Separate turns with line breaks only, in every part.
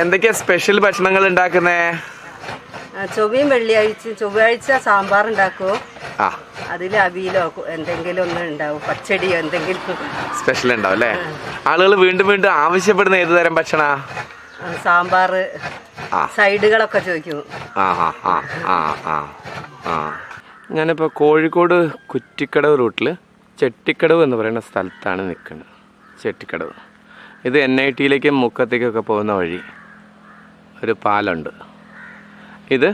എന്തൊക്കെയാ സ്പെഷ്യൽ ഭക്ഷണങ്ങൾ ഉണ്ടാക്കുന്നേ?
ചൊവ്വയും വെള്ളിയാഴ്ച ചൊവ്വാഴ്ച സാമ്പാർ ഉണ്ടാക്കുമോ അതിൽ അവിയിലോ എന്തെങ്കിലും ഒന്നും ഉണ്ടാവും? പച്ചടിയോ എന്തെങ്കിലും?
സ്പെഷ്യൽ ഉണ്ടാവും അല്ലേ? ആളുകൾ വീണ്ടും വീണ്ടും ആവശ്യപ്പെടുന്ന ഏത് തരം ഭക്ഷണ?
സാമ്പാർ. സൈഡുകളൊക്കെ ചോദിക്കും.
ഞാനിപ്പോ ഞാനിപ്പോൾ കോഴിക്കോട് കുറ്റിക്കടവ് റൂട്ടിൽ ചെട്ടിക്കടവ് എന്ന് പറയുന്ന സ്ഥലത്താണ് നിൽക്കുന്നത്. ചെട്ടിക്കടവ്. ഇത് എൻ ഐ ടിയിലേക്കും മുക്കത്തേക്കൊക്കെ പോകുന്ന വഴി. ഒരു പാലമുണ്ട് ഇത്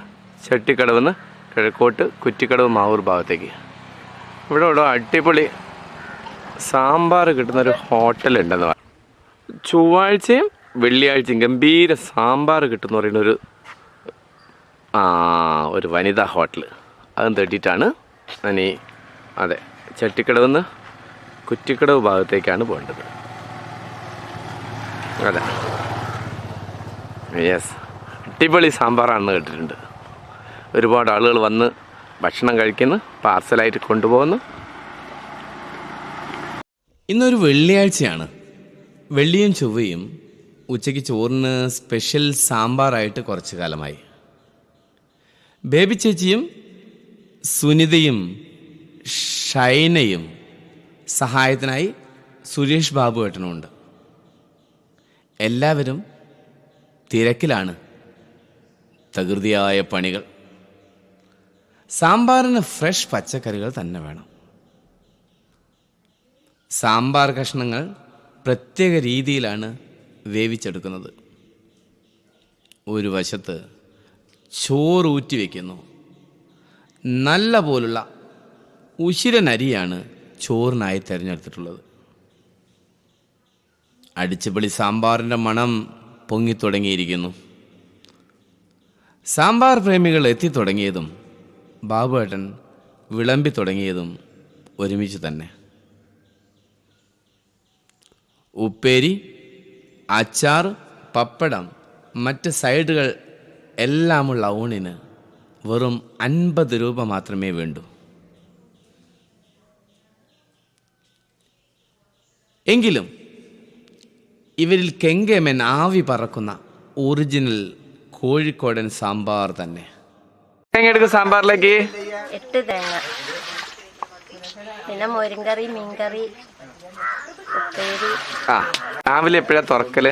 ചെട്ടിക്കടവ് നിന്ന് കിഴക്കോട്ട് കുറ്റിക്കടവ് മാവൂർ ഭാഗത്തേക്ക്. ഇവിടെ ഇവിടെ അടിപൊളി സാമ്പാർ കിട്ടുന്നൊരു ഹോട്ടലുണ്ടെന്ന് പറയാം ചൊവ്വാഴ്ചയും വെള്ളിയാഴ്ചയും ഗംഭീര സാമ്പാർ കിട്ടുന്ന പറയുന്ന ഒരു ഒരു വനിതാ ഹോട്ടൽ അതും തേടിയിട്ടാണ് ഞാൻ ഈ അതെ ചട്ടിക്കടവ് നിന്ന് കുറ്റിക്കടവ് ഭാഗത്തേക്കാണ് പോകേണ്ടത്. അതെ. യെസ് അടിപൊളി സാമ്പാറാണെന്ന് കേട്ടിട്ടുണ്ട്. ഒരുപാട് ആളുകൾ വന്ന് ഭക്ഷണം കഴിക്കുന്നു പാർസലായിട്ട് കൊണ്ടുപോകുന്നു.
ഇന്നൊരു വെള്ളിയാഴ്ചയാണ്. വെള്ളിയും ചൊവ്വയും ഉച്ചയ്ക്ക് ചോറിന് സ്പെഷ്യൽ സാമ്പാറായിട്ട് കുറച്ച് കാലമായി. ബേബി ചേച്ചിയും സുനിതയും ഷൈനയും സഹായത്തിനായി സുരേഷ് ബാബു ഏട്ടനുമുണ്ട്. എല്ലാവരും തിരക്കിലാണ് തകൃതിയായ പണികൾ. സാമ്പാറിന് ഫ്രഷ് പച്ചക്കറികൾ തന്നെ വേണം. സാമ്പാർ കഷ്ണങ്ങൾ പ്രത്യേക രീതിയിലാണ് വേവിച്ചെടുക്കുന്നത്. ഒരു വശത്ത് ചോറ് ഊറ്റി വയ്ക്കുന്നു നല്ല പോലുള്ള ഉശിരനരിയാണ് ചോറിനായി തിരഞ്ഞെടുത്തിട്ടുള്ളത്. അടിച്ചുപൊളി സാമ്പാറിന്റെ മണം പൊങ്ങിത്തുടങ്ങിയിരിക്കുന്നു. സാമ്പാർ പ്രേമികൾ എത്തിത്തുടങ്ങിയതും ബാബുവേട്ടൻ വിളമ്പി തുടങ്ങിയതും ഒരുമിച്ച് തന്നെ. ഉപ്പേരി അച്ചാർ പപ്പടം മറ്റ് സൈഡുകൾ എല്ലാമുള്ള ഊണിന് വെറും അൻപത് രൂപ മാത്രമേ വേണ്ടൂ. എങ്കിലും ഇവരിൽ കെങ്കേമൻ ആവി പറക്കുന്ന ഒറിജിനൽ കോഴിക്കോടൻ സാമ്പാർ തന്നെ.
തേങ്ങ എടുക്കും സാമ്പാറിലേക്ക്.
എട്ട് തേങ്ങ. പിന്നെ മോരുംകറി മീൻകറി ഉപ്പേരി.
ആ രാവിലെ എപ്പോഴാ തുറക്കൽ?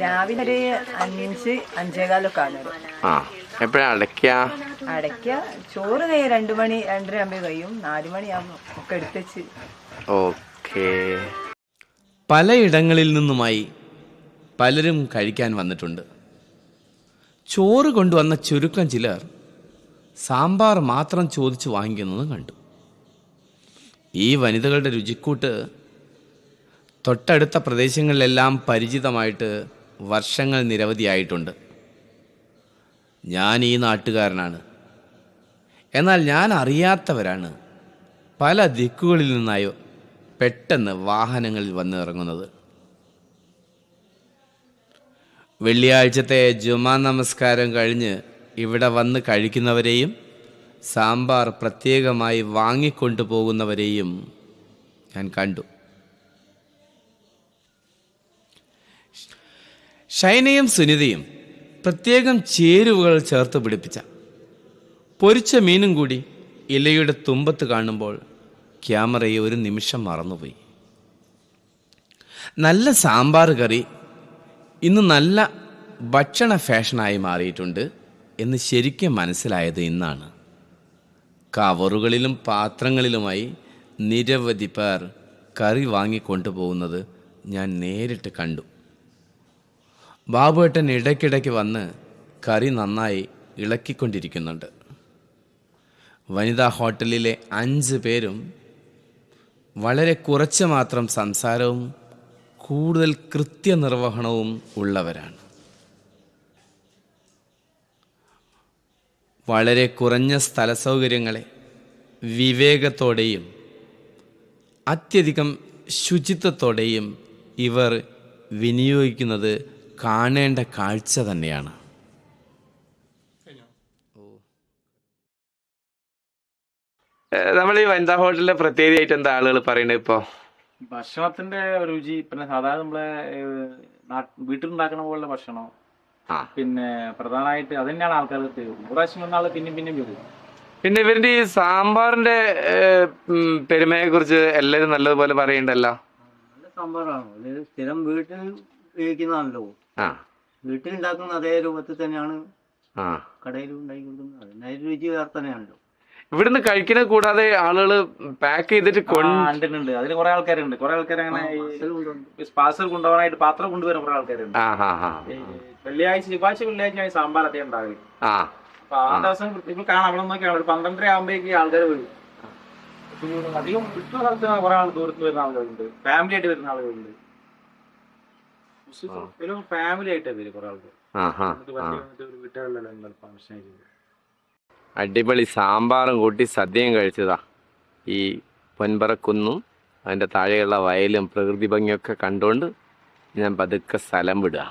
രാവിലെ ഒരു അഞ്ച് അഞ്ചേകാലൊക്കെ ആണ്
ആ എപ്പോഴാ അടയ്ക്ക?
അടയ്ക്ക ചോറ് കഴിയും രണ്ടു മണി രണ്ടര ആകുമ്പോൾ കഴിയും. നാല് മണിയാകുമ്പോൾ ഒക്കെ എടുത്തുവെച്ച്
ഓക്കേ.
പലയിടങ്ങളിൽ നിന്നുമായി പലരും കഴിക്കാൻ വന്നിട്ടുണ്ട്. ചോറ് കൊണ്ടുവന്ന ചുരുക്കം ചിലർ സാമ്പാർ മാത്രം ചോദിച്ച് വാങ്ങിക്കുന്നതും കണ്ടു. ഈ വനിതകളുടെ രുചിക്കൂട്ട് തൊട്ടടുത്ത പ്രദേശങ്ങളിലെല്ലാം പരിചിതമായിട്ട് വർഷങ്ങൾ നിരവധിയായിട്ടുണ്ട് ഞാൻ ഈ നാട്ടുകാരനാണ്. എന്നാൽ ഞാൻ അറിയാത്തവരാണ് പല ദിക്കുകളിൽ നിന്നായോ പെട്ടെന്ന് വാഹനങ്ങളിൽ വന്ന് ഇറങ്ങുന്നത്. വെള്ളിയാഴ്ചത്തെ ജുമാ നമസ്കാരം കഴിഞ്ഞ് ഇവിടെ വന്ന് കഴിക്കുന്നവരെയും സാമ്പാർ പ്രത്യേകമായി വാങ്ങിക്കൊണ്ടുപോകുന്നവരെയും ഞാൻ കണ്ടു. ഷൈനയും സുനിതയും പ്രത്യേകം ചേരുവകൾ ചേർത്ത് പിടിപ്പിച്ച. പൊരിച്ച മീനും കൂടി ഇലയുടെ തുമ്പത്ത് കാണുമ്പോൾ ക്യാമറയെ ഒരു നിമിഷം മറന്നുപോയി. നല്ല സാമ്പാർ കറി ഇന്ന് നല്ല ഭക്ഷണ ഫാഷനായി മാറിയിട്ടുണ്ട് എന്ന് ശരിക്കും മനസ്സിലായത് ഇന്നാണ്. കവറുകളിലും പാത്രങ്ങളിലുമായി നിരവധി പേർ കറി വാങ്ങിക്കൊണ്ടുപോകുന്നത് ഞാൻ നേരിട്ട് കണ്ടു. ബാബുവേട്ടൻ ഇടയ്ക്കിടയ്ക്ക് വന്ന് കറി നന്നായി ഇളക്കിക്കൊണ്ടിരിക്കുന്നുണ്ട്. വനിതാ ഹോട്ടലിലെ അഞ്ച് പേരും വളരെ കുറച്ച് മാത്രം സംസാരവും കൂടുതൽ കൃത്യനിർവഹണവും ഉള്ളവരാണ്. വളരെ കുറഞ്ഞ സ്ഥല സൗകര്യങ്ങളെ വിവേകത്തോടെയും അത്യധികം ശുചിത്വത്തോടെയും ഇവർ വിനിയോഗിക്കുന്നത് കാണേണ്ട കാഴ്ച തന്നെയാണ്.
നമ്മൾ ഈ വനിതാ ഹോട്ടലിലെ പ്രത്യേകതയായിട്ട് എന്താ ആളുകൾ പറയുന്നത് ഇപ്പോൾ
ഭക്ഷണത്തിന്റെ രുചി പിന്നെ സാധാരണ നമ്മളെ വീട്ടിലുണ്ടാക്കണ പോലുള്ള ഭക്ഷണം പിന്നെ പ്രധാനമായിട്ട് അത് തന്നെയാണ് ആൾക്കാർ പ്രാവശ്യം വന്ന ആൾ പിന്നെയും പിന്നെയും വരും
പിന്നെ ഇവരുടെ ഈ സാമ്പാറിന്റെ പെരുമയെ കുറിച്ച് എല്ലാരും നല്ലതുപോലെ പറയണ്ടല്ലോ?
നല്ല സാമ്പാറാണ്. ഇത് സ്ഥിരം വീട്ടിൽ ഉപയോഗിക്കുന്നതാണല്ലോ. ഉണ്ടാക്കുന്ന അതേ രൂപത്തിൽ തന്നെയാണ്
ആ.
കടയിൽ ഉണ്ടാക്കി കൊടുക്കുന്നത്. അതിന് അതിന് രുചി വേറെ തന്നെയാണല്ലോ.
ഇവിടുന്ന് കഴിക്കുന്നത് കൂടാതെ ആളുകൾ പാക്ക് ചെയ്തിട്ട്
കൊണ്ടുണ്ട് അതിൽ കുറെ ആൾക്കാരുണ്ട്. കുറെ ആൾക്കാർ അങ്ങനെ
പാർസൽ
കൊണ്ടുപോകാനായിട്ട് പാത്രം കൊണ്ടുവരുന്ന കുറെ ആൾക്കാരുണ്ട്. വെള്ളിയാഴ്ച ചൊവ്വാഴ്ച വെള്ളിയാഴ്ച സാമ്പാർ അധികം ഉണ്ടാവില്ല.
ആ.
അപ്പൊ ആ ദിവസം ഇപ്പൊ കാണാം. അവിടെ നോക്കിയാണ് ഒരു പന്ത്രണ്ടര ആകുമ്പോഴേക്ക് ആൾക്കാർ വരും. അധികം വിട്ടുള്ള സ്ഥലത്ത് കുറെ ആൾ ദൂരത്ത് വരുന്ന ആളുകളുണ്ട്. ഫാമിലി ആയിട്ട് വരുന്ന ആളുകളുണ്ട്. ഫാമിലി ആയിട്ട് വരും കുറെ ആൾക്കാർ വീട്ടുകളിലെല്ലാം ഫംഗ്ഷൻ ആയിട്ട്
അടിപൊളി സാമ്പാറും കൂട്ടി സദ്യയും കഴിച്ചതാ. ഈ പൊൻപറക്കുന്നും അതിന്റെ താഴെയുള്ള വയലും പ്രകൃതി ഭംഗിയൊക്കെ കണ്ടുകൊണ്ട് ഞാൻ പതുക്കെ സ്ഥലം വിടുക